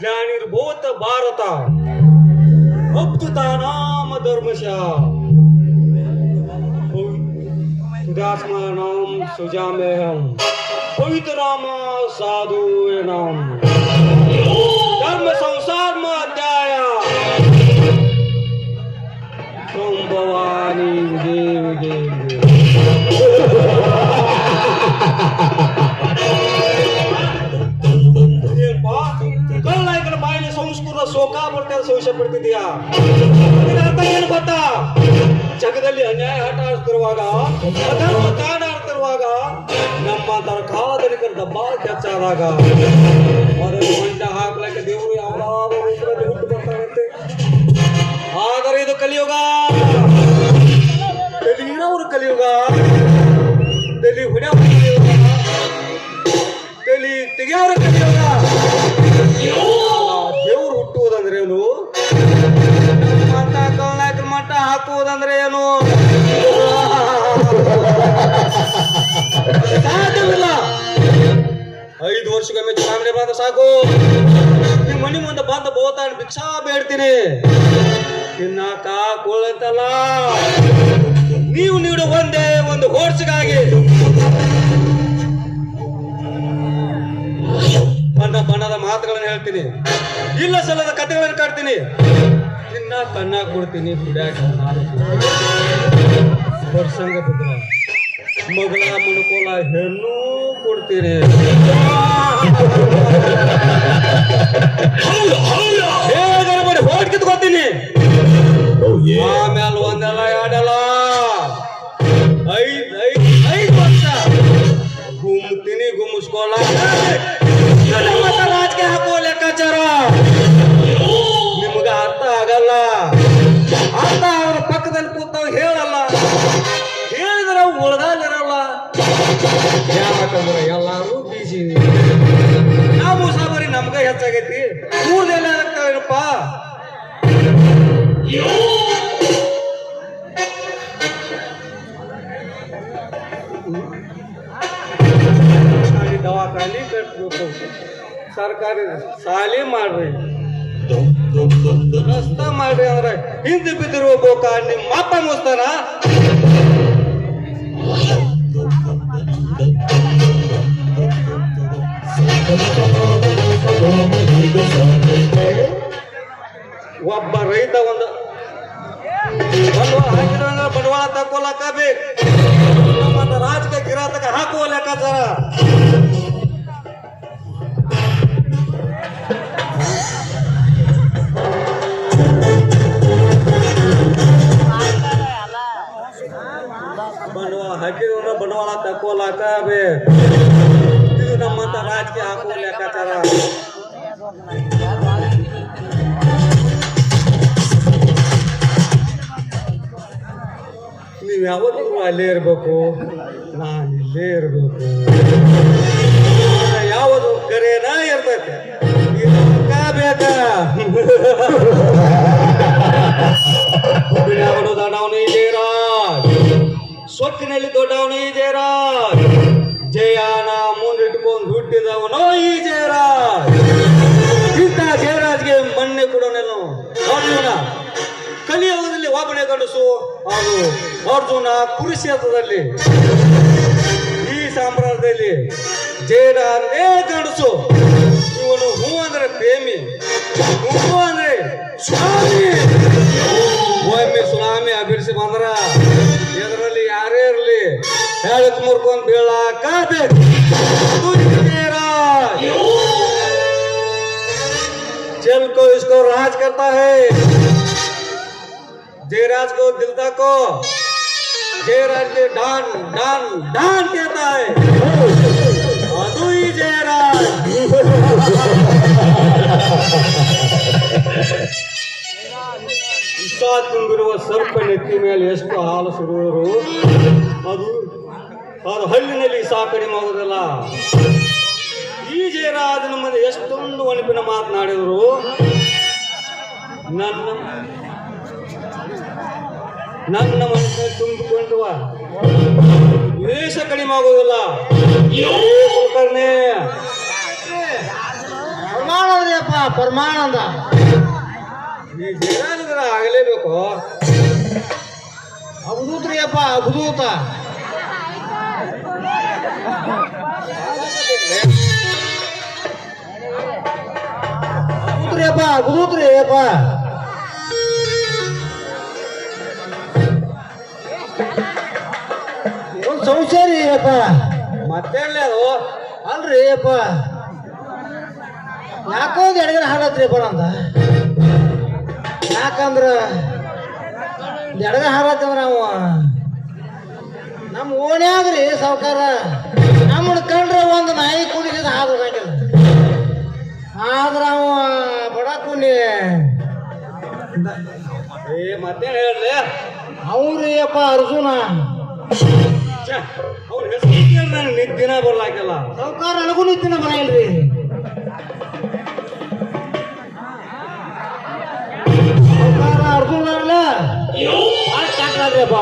ज्ञानिर्भूत भारता. अब्दुतानाम धर्मशा तुदात्मा नाम सुजामेहम पवित्र नाम साधु नाम. ಅರ್ಥ ಏನು ಗೊತ್ತಾ? ಜಗದಲ್ಲಿ ಅನ್ಯಾಯ ಆಟ ಆಡ್ತಿರುವಾಗ, ಅಧರ್ಮ ಕಾಡ ಆಡ್ತಿರುವಾಗ ನಮ್ಮಂತರ ಕಾಲದಲ್ಲಿಕರ ದಬ್ಬ ಕೆಚ್ಚಾದಾಗ ಅದನ್ನು ಮಂಟ ಹಾಕ್ಲಿಕ್ಕೆ ದೇವರು ಯಾವ್ದಾದ್ರು ರೂಪದಲ್ಲಿ ಹುಟ್ಟು ಬರ್ತಾರಂತೆ. ಆದರೆ ಇದು ಕಲಿಯುಗ. ಹಾಕುವುದಂದ್ರೆ ಏನು? ಸಾಧ್ಯವಿಲ್ಲ. ಐದು ವರ್ಷಕ್ಕೊಮ್ಮೆ ಚುನಾವಣೆ ಬಂದ ಸಾಕು. ನಿಮ್ಮ ಮನೆ ಮುಂದೆ ಬಂದ ಬೋತಾಡ ಭಿಕ್ಷಾ ಬೇಡ್ತೀನಿ. ತಿನ್ನಾಕ ಕೊಳ್ಳಂತಲ್ಲ ನೀವು ನೀಡು ಒಂದೇ ಒಂದು ಹೋರ್ಸಿಗಾಗಿ ಬಣ್ಣ ಬಣ್ಣದ ಮಾತುಗಳನ್ನು ಹೇಳ್ತೀನಿ. ಇಲ್ಲ ಸಲ್ಲದ ಕಥೆಗಳನ್ನು ಕಾಡ್ತೀನಿ ನಿನ್ನ ಕಣ್ಣ ಕೊಡ್ತೀನಿ ಕುಡ್ಯಾಕ ವರ್ಷಂಗ ಬಿದ್ರ ಮಗಳ ಮಣಕೋಲ ಹೆಣ್ಣು ಕೊಡ್ತೀನಿ. ಸರ್ಕಾರಿ ಸಾಲಿ ಮಾಡ್ರಿ. ರಸ್ತ ಮಾಡ್ರಿ ಅಂದ್ರೆ ಹಿಂದೆ ಬಿದ್ದಿರುವ ಬೋಕ ನಿಮ್ಮ ಅಪ್ಪ ಮುಸ್ತಾನ. ಒಬ್ಬ ರೈತ ಒಂದು ಬಂಡವಾಳ ಹಾಕಿದಂಗ ಬಂಡವಾಳ ತಕ್ಕೊಲಕ್ಕ ಬೇಕು ತಕ್ಕೋಲಾಕ ಇದು ನಮ್ಮಂತ ರಾಜಕೀಯ ಹಾಕುವ ಲೆಕ್ಕಾಚಾರ. ನೀವು ಯಾವತ್ತಿಗೂ ಅಲ್ಲೇ ಇರಬೇಕು. ನಾನು ಇಲ್ಲೇ ಇರಬೇಕು. ಯಾವುದು ಕರೆನಾ ಇರ್ತೈತೆ ಬೇಕ. ಕೊಡೋನೇನು ಅರ್ಜುನ ಕಲಿಯುಗದಲ್ಲಿ ಒಬ್ಬನೇ ಗಂಡಸು ಹಾಗೂ ಅರ್ಜುನ ಕುರುಕ್ಷೇತ್ರದಲ್ಲಿ ಈ ಸಾಮ್ರಾಜ್ಯದಲ್ಲಿ ಜೇಡ ಅಂದ್ರೆ ಗಂಡಸು. ಇವನು ಹೂ ಅಂದ್ರೆ ಪ್ರೇಮಿ ಹೂ ಅಂದ್ರೆ ಸ್ವಾಮಿ ಒಮ್ಮೆ ಸುನಾಮಿ ಅಭಿರಿಸಿ ಬಂದ್ರ ಇದರಲ್ಲಿ ಯಾರೇ ಇರಲಿ, ಹೇಳಕ್ ಮುರ್ಕೊಂಡ್ ಬೀಳಾಕ ಬೇಕು को इसको राज करता है जयराज को दिल तको जयराज के डान डान डान कहता है ಅದು ಈ ಜಯರಾಜ್ ವಿಷ ತುಂಬಿರುವ ಸರ್ಪ ನೆತ್ತಿ ಮೇಲೆ ಎಷ್ಟು ಹಾಲು ಸುಡುವರು ಅದು ಅದು ಹಳ್ಳಿನಲ್ಲಿ ಸಹ ಕಡಿಮೆ ಆಗುವುದಿಲ್ಲ ಈ ಜಯರಾಜನ ಮುಂದೆ ಎಷ್ಟೊಂದು ಒಣಪಿನ ಮಾತನಾಡಿದರು ನನ್ನ ನನ್ನ ಮನಸ್ಸಿನಲ್ಲಿ ತುಂಬಿಕೊಂಡುವ ದ್ವೇಷ ಕಡಿಮೆ ಆಗೋದಿಲ್ಲ. ಏ ಪ್ರಮಾಣ ಪರಮಾನಂದ. ಈ ಜಯರಾಜನ ಆಗಲೇಬೇಕು. ಅವಧೂತ್ರಿ ಅಪ್ಪ ಅವಧೂತ ಅವಧೂತ್ರಿ ಅಪ್ಪ ಒಂದು ಸಂಶಯ ರೀ ಅಪ್ಪ ಮತ್ತೇನ್ಲೇ ಅದು? ಅಲ್ರಿ ಅಪ್ಪ ಯಾಕೋ ಒಂದು ಎಡಗಡೆ ಹಾಡತ್ರಿ ಅಪ್ಪ ನಂದ? ಯಾಕಂದ್ರ ಎಡಗಡೆ ಹಾಡತ್ತಂದ್ರ ಅವ? ನಮ್ಮ ಓಣ್ಯಾಗ್ರಿ ಸಾವ್ಕಾರ. ನಮ್ಮ ಕಂಡ್ರೆ ಒಂದು ನಾಯಿ ಕುಡಿಸಿದ ಹಾದು ಹೋಗಂಗಿಲ್ಲ ಆದ್ರ ಅವ ಬಡ ಕುನಿ ಏ ಮತ್ತೆ ಹೇಳ್ರಿ ಅವ್ರಿ ಅಪ್ಪ ಅರ್ಜುನ. ಅವ್ರ ಹೆಸರು ನಿದ್ದಿನ ಬರ್ಲಾಕಿಲ್ಲ ಸಾವ್ಕಾರ ನನಗೂ ನಿದ್ದಿನ ಬರಲ್ರಿ. ಸಾವುಕಾರ ಅರ್ಜುನ ಅಲ್ಲ? ಅಪ್ಪ.